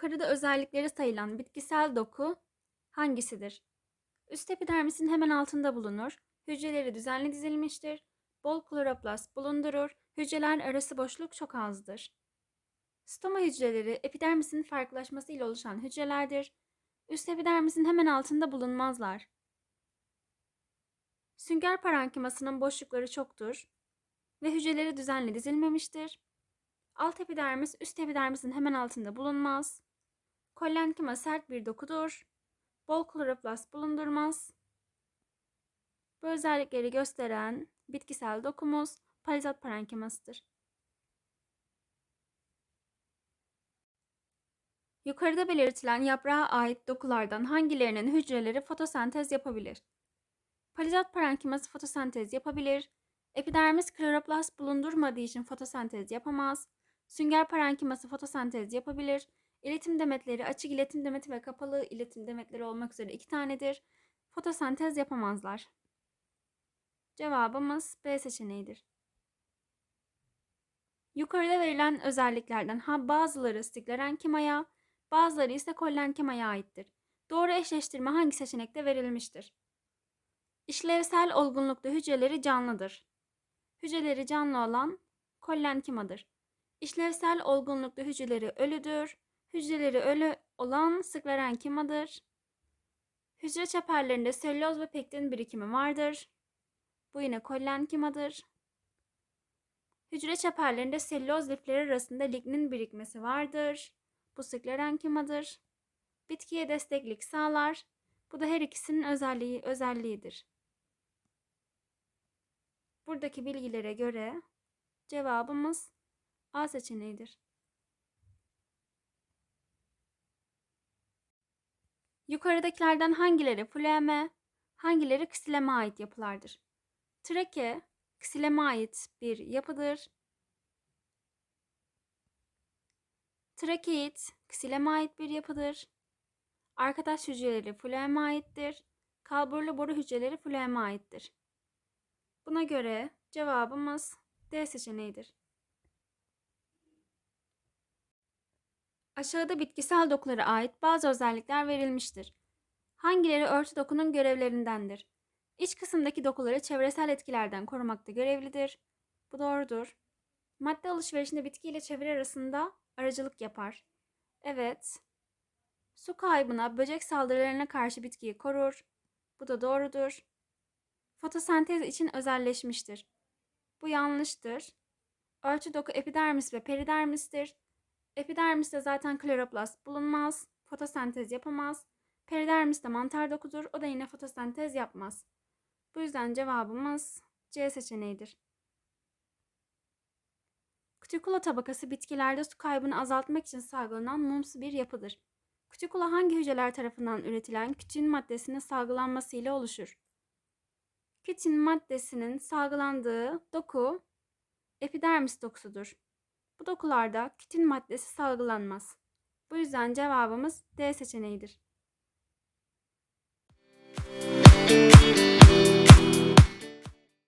Yukarıda özellikleri sayılan bitkisel doku hangisidir? Üst epidermisin hemen altında bulunur. Hücreleri düzenli dizilmiştir. Bol kloroplast bulundurur. Hücreler arası boşluk çok azdır. Stoma hücreleri epidermisin farklılaşması ile oluşan hücrelerdir. Üst epidermisin hemen altında bulunmazlar. Sünger parenkimasının boşlukları çoktur ve hücreleri düzenli dizilmemiştir. Alt epidermis üst epidermisin hemen altında bulunmaz. Kollenkima sert bir dokudur. Bol kloroplast bulundurmaz. Bu özellikleri gösteren bitkisel dokumuz palizat parenkimasıdır. Yukarıda belirtilen yaprağa ait dokulardan hangilerinin hücreleri fotosentez yapabilir? Palizat parenkiması fotosentez yapabilir. Epidermis kloroplast bulundurmadığı için fotosentez yapamaz. Sünger parenkiması fotosentez yapabilir. İletim demetleri açık iletim demeti ve kapalı iletim demetleri olmak üzere iki tanedir. Fotosentez yapamazlar. Cevabımız B seçeneğidir. Yukarıda verilen özelliklerden ha bazıları sklerenkimaya, bazıları ise kollenkimaya aittir. Doğru eşleştirme hangi seçenekte verilmiştir? İşlevsel olgunlukta hücreleri canlıdır. Hücreleri canlı olan kollenkimadır. İşlevsel olgunlukta hücreleri ölüdür. Hücreleri ölü olan sklerenkimadır. Hücre çeperlerinde selüloz ve pektin birikimi vardır. Bu yine kollenkimadır. Hücre çeperlerinde selüloz lifleri arasında lignin birikmesi vardır. Bu sklerenkimadır. Bitkiye desteklik sağlar. Bu da her ikisinin özelliği özelliğidir. Buradaki bilgilere göre cevabımız A seçeneğidir. Yukarıdakilerden hangileri fleme, hangileri ksileme ait yapılardır? Trake, ksileme ait bir yapıdır. Trakeit, ksileme ait bir yapıdır. Arkadaş hücreleri fleme aittir. Kalburlu boru hücreleri fleme aittir. Buna göre cevabımız D seçeneğidir. Aşağıda bitkisel dokulara ait bazı özellikler verilmiştir. Hangileri örtü dokunun görevlerindendir? İç kısımdaki dokuları çevresel etkilerden korumakta görevlidir. Bu doğrudur. Madde alışverişinde bitki ile çevre arasında aracılık yapar. Evet. Su kaybına, böcek saldırılarına karşı bitkiyi korur. Bu da doğrudur. Fotosentez için özelleşmiştir. Bu yanlıştır. Ölçü doku epidermis ve peridermistir. Epidermiste zaten kloroplast bulunmaz. Fotosentez yapamaz. Peridermis de mantar dokudur. O da yine fotosentez yapmaz. Bu yüzden cevabımız C seçeneğidir. Kutikula tabakası bitkilerde su kaybını azaltmak için salgılanan mumsu bir yapıdır. Kutikula hangi hücreler tarafından üretilen kütin maddesinin salgılanmasıyla oluşur? Kütin maddesinin salgılandığı doku epidermis dokusudur. Bu dokularda kütin maddesi salgılanmaz. Bu yüzden cevabımız D seçeneğidir.